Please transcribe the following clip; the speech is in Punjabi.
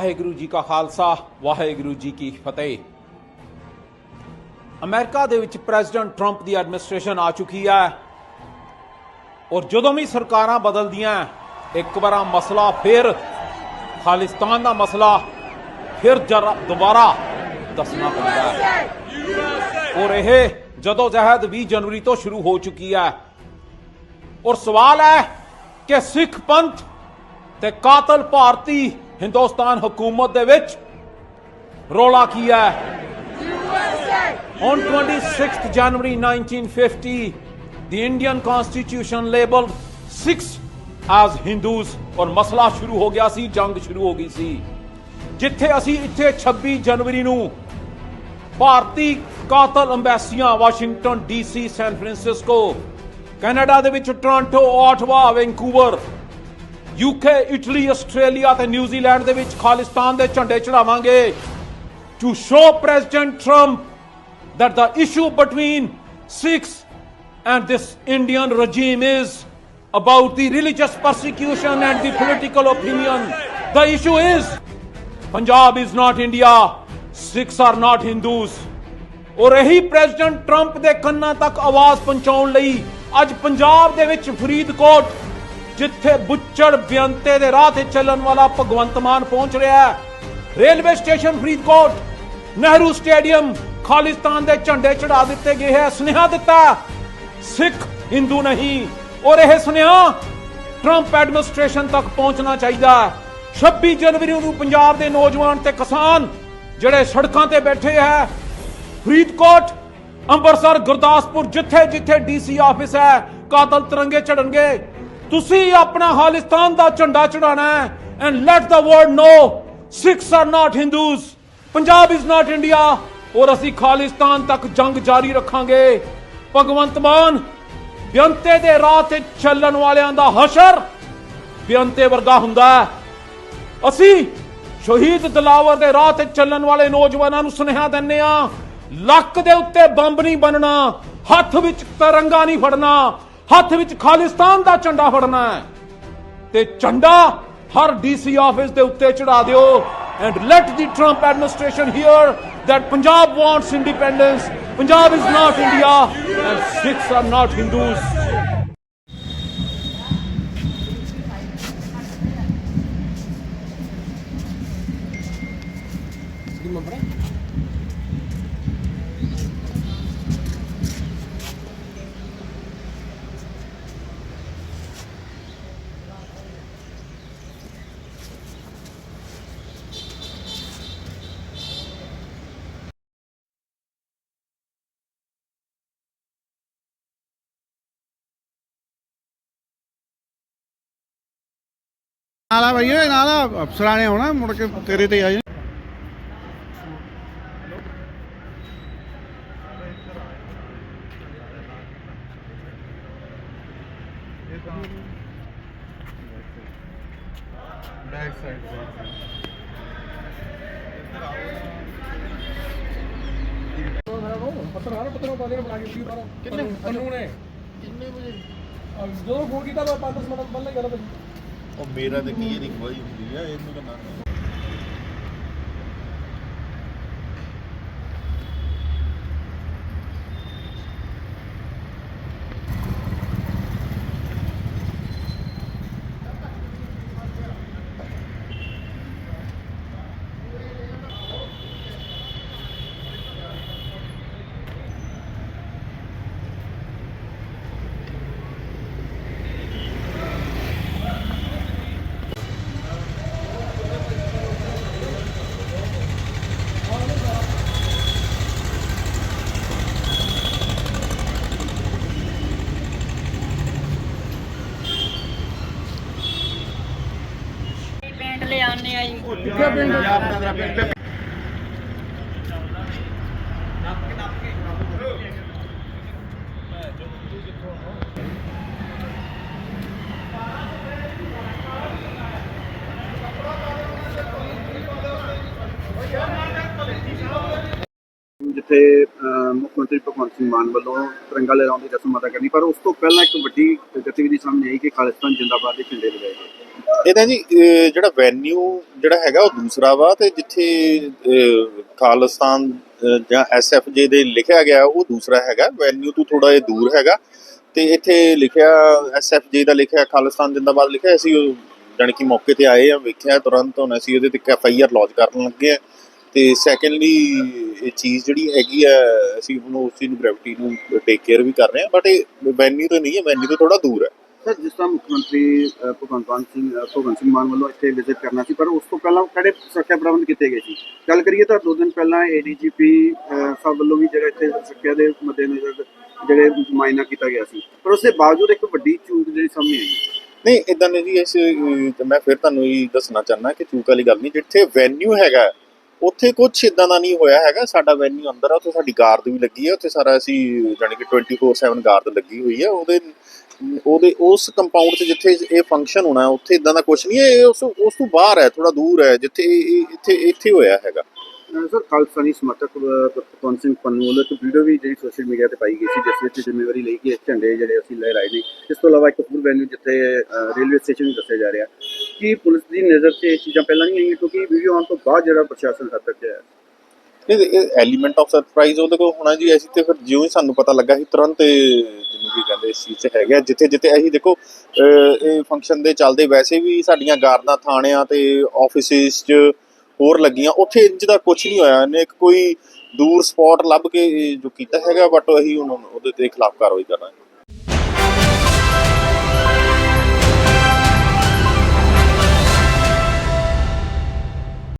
ਵਾਹਿਗੁਰੂ ਜੀ ਕਾ ਖਾਲਸਾ, ਵਾਹਿਗੁਰੂ ਜੀ ਕੀ ਫਤਿਹ। ਅਮਰੀਕਾ ਦੇ ਵਿੱਚ ਪ੍ਰੈਜ਼ੀਡੈਂਟ ਟਰੰਪ ਦੀ ਐਡਮਿਨਿਸਟ੍ਰੇਸ਼ਨ ਆ ਚੁੱਕੀ ਹੈ ਔਰ ਜਦੋਂ ਵੀ ਸਰਕਾਰਾਂ ਬਦਲਦੀਆਂ, ਇੱਕ ਵਾਰਾ ਮਸਲਾ ਫਿਰ ਖਾਲਿਸਤਾਨ ਦਾ ਮਸਲਾ, ਫਿਰ ਦੁਬਾਰਾ ਦੱਸਣਾ ਪੈਂਦਾ ਹੈ। ਔਰ ਇਹ ਜਦੋਂ ਜਹਿਦ 20 ਜਨਵਰੀ ਤੋਂ ਸ਼ੁਰੂ ਹੋ ਚੁੱਕੀ ਹੈ, ਔਰ ਸਵਾਲ ਹੈ ਕਿ ਸਿੱਖ ਪੰਥ ਤੇ ਕਾਤਲ ਭਾਰਤੀ ਹਿੰਦੁਸਤਾਨ ਹਕੂਮਤ ਦੇ ਵਿੱਚ ਰੋਲਾ ਕੀ ਹੈ? On 26th January 1950, the Indian Constitution labeled six as Hindus ਔਰ ਮਸਲਾ ਸ਼ੁਰੂ ਹੋ ਗਿਆ ਸੀ ਜੰਗ ਸ਼ੁਰੂ ਹੋ ਗਈ ਸੀ ਜਿੱਥੇ ਅਸੀਂ ਇੱਥੇ 26 ਜਨਵਰੀ ਨੂੰ ਭਾਰਤੀ ਕਾਤਲ ਅੰਬੈਸੀਆਂ Washington DC San Francisco Canada ਦੇ ਵਿੱਚ Toronto Ottawa Vancouver UK Italy Australia ਤੇ ਨਿਊਜ਼ੀਲੈਂਡ ਦੇ ਵਿੱਚ ਖਾਲਿਸਤਾਨ ਦੇ ਝੰਡੇ ਚੜਾਵਾਂਗੇ to show President Trump that the issue between Sikhs and this Indian regime is about the religious persecution and the political opinion. The issue is Punjab is not India, Sikhs are not Hindus. ਔਰ ਇਹੀ ਪ੍ਰੈਜ਼ੀਡੈਂਟ ਟਰੰਪ ਦੇ ਕੰਨਾਂ ਤੱਕ ਆਵਾਜ਼ ਪਹੁੰਚਾਉਣ ਲਈ ਅੱਜ ਪੰਜਾਬ ਦੇ ਵਿੱਚ ਫਰੀਦਕੋਟ ਜਿੱਥੇ ਬੁੱਚੜ ਬਿਆੰਤੇ ਦੇ ਰਾਹ ਤੇ ਚੱਲਣ ਵਾਲਾ ਭਗਵੰਤ ਮਾਨ ਪਹੁੰਚ ਰਿਹਾ ਹੈ। Railway station Faridkot, Nehru stadium Khalistan ਦੇ ਝੰਡੇ ਚੜਾ ਦਿੱਤੇ ਗਏ ਹੈ। ਸੁਨੇਹਾ ਦਿੱਤਾ ਸਿੱਖ, ਹਿੰਦੂ ਨਹੀਂ। ਔਰ ਇਹ ਸੁਨੇਹਾ ਟਰੰਪ ਐਡਮਿਨਿਸਟ੍ਰੇਸ਼ਨ ਤੱਕ ਪਹੁੰਚਣਾ ਚਾਹੀਦਾ ਹੈ। 26 ਜਨਵਰੀ ਨੂੰ ਪੰਜਾਬ ਦੇ ਨੌਜਵਾਨ ਤੇ ਕਿਸਾਨ ਜਿਹੜੇ ਸੜਕਾਂ ਤੇ ਬੈਠੇ ਹੈ, ਫਰੀਦਕੋਟ, ਅੰਮ੍ਰਿਤਸਰ, ਗੁਰਦਾਸਪੁਰ ਜਿੱਥੇ ਜਿੱਥੇ ਡੀਸੀ ਆਫਿਸ ਹੈ, ਕਾਤਲ ਤਿਰੰਗੇ ਚੜਨਗੇ ਤੁਸੀਂ ਆਪਣਾ ਖਾਲਿਸਤਾਨ ਦਾ ਝੰਡਾ ਚੜਾਣਾ ਹੈ and let the world know Sikhs are not Hindus Punjab is not India ਔਰ ਅਸੀਂ ਖਾਲਿਸਤਾਨ ਤੱਕ ਜੰਗ ਜਾਰੀ ਰੱਖਾਂਗੇ। ਭਗਵੰਤ ਮਾਨ, ਬਿਅੰਤੇ ਦੇ ਰਾਹ ਤੇ ਚੱਲਣ ਵਾਲਿਆਂ ਦਾ ਹਸ਼ਰ ਬਿਅੰਤੇ ਵਰਗਾ ਹੁੰਦਾ ਅਸੀਂ ਸ਼ਹੀਦ ਦਲਾਵਰ ਦੇ ਰਾਹ ਤੇ ਚੱਲਣ ਵਾਲੇ ਨੌਜਵਾਨਾਂ ਨੂੰ ਸੁਨੇਹਾ ਦਿੰਨੇ ਆ ਲੱਕ ਦੇ ਉੱਤੇ ਬੰਬ ਨਹੀਂ ਬਣਨਾ ਹੱਥ ਵਿੱਚ ਤਿਰੰਗਾ ਨਹੀਂ ਫੜਨਾ ਹੱਥ ਵਿੱਚ ਖਾਲਿਸਤਾਨ ਦਾ ਝੰਡਾ ਫੜਨਾ ਹੈ। ਤੇ ਝੰਡਾ ਹਰ ਡੀਸੀ ਆਫਿਸ ਦੇ ਉੱਤੇ ਚੜਾ ਦਿਓ। And let the Trump administration hear that Punjab wants independence Punjab is not India and Sikhs are not Hindus ਨਾਲ ਆ ਭਾਈ ਓਏ ਨਾਲ ਆ। ਅਫਸਰਾਂ ਨੇ ਆਉਣਾ ਮੁੜ ਕੇ ਤੇਰੇ ਤੇ ਆ ਜਾਣ ਬੈਕ ਸਾਈਡ ਪੱਤਰਕਾਰ ਪੱਤਰੋਂ ਪਾ ਦੇਣਾ ਬਣਾ ਕੇ ਵੀਡੀਓ ਬਾਹਰ ਕਿੰਨੇ? ਕਾਨੂੰਨ ਹੈ ਕਿੰਨੇ ਵਜੇ? ਜਦੋਂ ਫੋਨ ਕੀਤਾ ਮੈਂ 5 ਮਿੰਟ ਪਹਿਲਾਂ ਹੀ ਗੱਲ ਕਰੀ। ਉਹ ਮੇਰਾ ਤੇ ਕੀ ਨਹੀਂ ਕੋਈ ਹੁੰਦੀ ਆ ਇਹਨੂੰ ਤਾਂ ਨਾ ਲੈ ਆਉਂਦੇ ਜਿੱਥੇ ਮੁੱਖ ਮੰਤਰੀ ਭਗਵੰਤ ਸਿੰਘ ਮਾਨ ਵੱਲੋਂ ਤਿਰੰਗਾ ਲਹਿਰਾਉਣ ਦੀ ਰਸਮ ਅਦਾ ਕਰਨੀ, ਪਰ ਉਸ ਤੋਂ ਪਹਿਲਾਂ ਇੱਕ ਵੱਡੀ ਗਤੀਵਿਧੀ ਸਾਹਮਣੇ ਆਈ ਕਿ ਖਾਲਿਸਤਾਨ ਜਿੰਦਾਬਾਦ ਦੇ ਝੰਡੇ ਲਗਾਏ ਗਏ। ਇਹਦਾ ਜੀ ਜਿਹੜਾ ਵੈਨਿਊ ਜਿਹੜਾ ਹੈਗਾ ਉਹ ਦੂਸਰਾ ਵਾ ਤੇ ਜਿੱਥੇ ਖਾਲਿਸਤਾਨ ਜਾਂ ਐਸਐਫਜੇ ਦੇ ਲਿਖਿਆ ਗਿਆ ਉਹ ਦੂਸਰਾ ਹੈਗਾ। ਵੈਨਿਊ ਤੋਂ ਥੋੜਾ ਜਿਹਾ ਦੂਰ ਹੈਗਾ ਤੇ ਇੱਥੇ ਲਿਖਿਆ ਐਸਐਫਜੇ ਦਾ ਲਿਖਿਆ, ਖਾਲਿਸਤਾਨ ਜਿੰਦਾਬਾਦ ਲਿਖਿਆ, ਅਸੀਂ ਉਹ ਜਾਣੀ ਮੌਕੇ ਤੇ ਆਏ ਆ, ਵੇਖਿਆ, ਤੁਰੰਤ ਹੁਣ ਅਸੀਂ ਉਹਦੇ ਤੇ ਐਫਆਈਆਰ ਲੌਂਚ ਕਰਨ ਲੱਗੇ ਆ। ਤੇ ਸੈਕੰਡਲੀ ਇਹ ਚੀਜ਼ ਜਿਹੜੀ ਹੈਗੀ ਆ ਅਸੀਂ ਉਹਨੂੰ ਉਸ ਚੀਜ਼ ਨੂੰ ਗ੍ਰੈਵਿਟੀ ਨੂੰ ਟੇਕ ਕੇਅਰ ਵੀ ਕਰ ਰਹੇ ਆ ਬਟ ਇਹ ਵੈਨਿਊ ਤੋਂ ਨਹੀਂ ਹੈ ਵੈਨਿਊ ਤੋਂ ਥੋੜਾ ਦੂਰ ਹੈ। ਸਰ ਜਿਸ ਤਰ੍ਹਾਂ ਮੁੱਖ ਮੰਤਰੀ ਭਗਵੰਤ ਮਾਨ ਸਿੰਘ ਭਗਵੰਤ ਸਿੰਘ ਮਾਨ ਵੱਲੋਂ ਇੱਥੇ ਵਿਜ਼ਿਟ ਕਰਨਾ ਸੀ ਪਰ ਉਸ ਤੋਂ ਪਹਿਲਾਂ ਕਿਹੜੇ ਸੁਰੱਖਿਆ ਪ੍ਰਬੰਧ ਕੀਤੇ ਗਏ ਸੀ? ਗੱਲ ਕਰੀਏ ਤਾਂ ਦੋ ਦਿਨ ਪਹਿਲਾਂ ਏਡੀਜੀਪੀ ਸਾਹਿਬ ਵੱਲੋਂ ਵੀ ਜਿਹੜਾ ਇੱਥੇ ਸੁਰੱਖਿਆ ਦੇ ਮੱਦੇਨਜ਼ਰ ਜਿਹੜੇ ਮੁਆਇਨਾ ਕੀਤਾ ਗਿਆ ਸੀ। ਪਰ ਉਸ ਦੇ ਬਾਵਜੂਦ ਇੱਕ ਵੱਡੀ ਚੂਕ ਜਿਹੜੀ ਸਾਹਮਣੇ ਆਈ। ਨਹੀਂ ਇਦਾਂ ਨਹੀਂ ਜੀ ਇਸ ਮੈਂ ਫਿਰ ਤੁਹਾਨੂੰ ਇਹ ਦੱਸਣਾ ਚਾਹੁੰਦਾ ਕਿ ਚੂਕ ਵਾਲੀ ਗੱਲ ਨਹੀਂ ਜਿੱਥੇ ਵੈਨਿਊ ਹੈਗਾ ਉੱਥੇ ਕੁਝ ਇਦਾਂ ਦਾ ਨਹੀਂ ਹੋਇਆ ਹੈਗਾ। ਸਾਡਾ ਵੈਨਿਊ ਅੰਦਰ ਆ ਉੱਥੇ ਸਾਡੀ ਗਾਰਡ ਵੀ ਲੱਗੀ ਹੈ ਉੱਥੇ ਸਾਰਾ ਅਸੀਂ ਜਾਣੀ ਕਿ 24/7 ਗਾਰਡ ਲੱਗੀ ਹੋਈ ਹੈ ਉਹਦੇ ਉਹਦੇ ਉਸ ਕੰਪਾਊਂਡ 'ਚ ਜਿੱਥੇ ਇਹ ਫੰਕਸ਼ਨ ਹੋਣਾ ਉੱਥੇ ਇਦਾਂ ਦਾ ਕੁਝ ਨਹੀਂ ਹੈ। ਇਹ ਉਸ ਉਸ ਤੋਂ ਬਾਹਰ ਹੈ ਥੋੜਾ ਦੂਰ ਹੈ ਜਿੱਥੇ ਇੱਥੇ ਇੱਥੇ ਹੋਇਆ ਹੈਗਾ। ਅ, ਸਰ ਖਾਲਸਾਨੀ ਸਮਰਥਕ ਅ, ਸਿੰਘ ਪੰਨੂ ਵੱਲੋਂ ਇੱਕ ਵੀਡੀਓ ਵੀ ਜਿਹੜੀ ਸੋਸ਼ਲ ਮੀਡੀਆ ਤੇ ਪਾਈ ਗਈ ਸੀ ਜਿਸ ਵਿੱਚ ਜ਼ਿੰਮੇਵਾਰੀ ਲਈ ਕਿ ਝੰਡੇ ਜਿਹੜੇ ਅਸੀਂ ਲਹਿਰਾਏ ਨੇ। ਇਸ ਤੋਂ ਇਲਾਵਾ ਇੱਕ ਹੋਰ ਵੈਨਿਊ ਜਿੱਥੇ ਰੇਲਵੇ ਸਟੇਸ਼ਨ ਵੀ ਦੱਸਿਆ ਜਾ ਰਿਹਾ। ਕਿ ਪੁਲਿਸ ਦੀ ਨਜ਼ਰ 'ਚ ਇਹ ਚੀਜ਼ਾਂ ਪਹਿਲਾਂ ਨਹੀਂ ਆਈਆਂ, ਕਿਉਂਕਿ ਵੀਡੀਓ ਆਉਣ ਤੋਂ ਬਾਅਦ ਜਿਹੜਾ ਪ੍ਰਸ਼ਾਸਨ ਹੱਦ ਤੱਕ ਹੈ। ਇਹ ਐਲੀਮੈਂਟ ਆਫ ਸਰਪ੍ਰਾਈਜ਼ ਉਹਦੇ ਕੋਲ ਹੋਣਾ ਜੀ, ਅਸੀਂ ਤੇ ਫਿਰ ਜਿਉਂ ਹੀ ਸਾਨੂੰ ਪਤਾ ਲੱਗਾ ਸੀ, ਤੁਰੰਤ ਜਿਹਨੂੰ ਕੀ ਕਹਿੰਦੇ ਇਸ ਚੀਜ਼ 'ਚ ਹੈਗਾ ਜਿੱਥੇ ਜਿੱਥੇ ਅਸੀਂ ਦੇਖੋ ਇਹ ਫੰਕਸ਼ਨ ਦੇ ਚੱਲਦੇ ਵੈਸੇ ਵੀ ਸਾਡੀਆਂ ਗਾਰਦਾਂ ਥਾਣਿਆਂ ਤੇ ਆਫਿਸਿਸ 'ਚ ਹੋਰ ਲੱਗੀਆਂ, ਉੱਥੇ ਇੰਜ ਦਾ ਕੁਝ ਨਹੀਂ ਹੋਇਆ, ਇਹਨੇ ਕੋਈ ਦੂਰ ਸਪੌਟ ਲੱਭ ਕੇ ਜੋ ਕੀਤਾ ਹੈਗਾ ਬਟ ਅਸੀਂ ਉਹਦੇ ਤੇ ਖਿਲਾਫ ਕਾਰਵਾਈ ਕਰਨਾ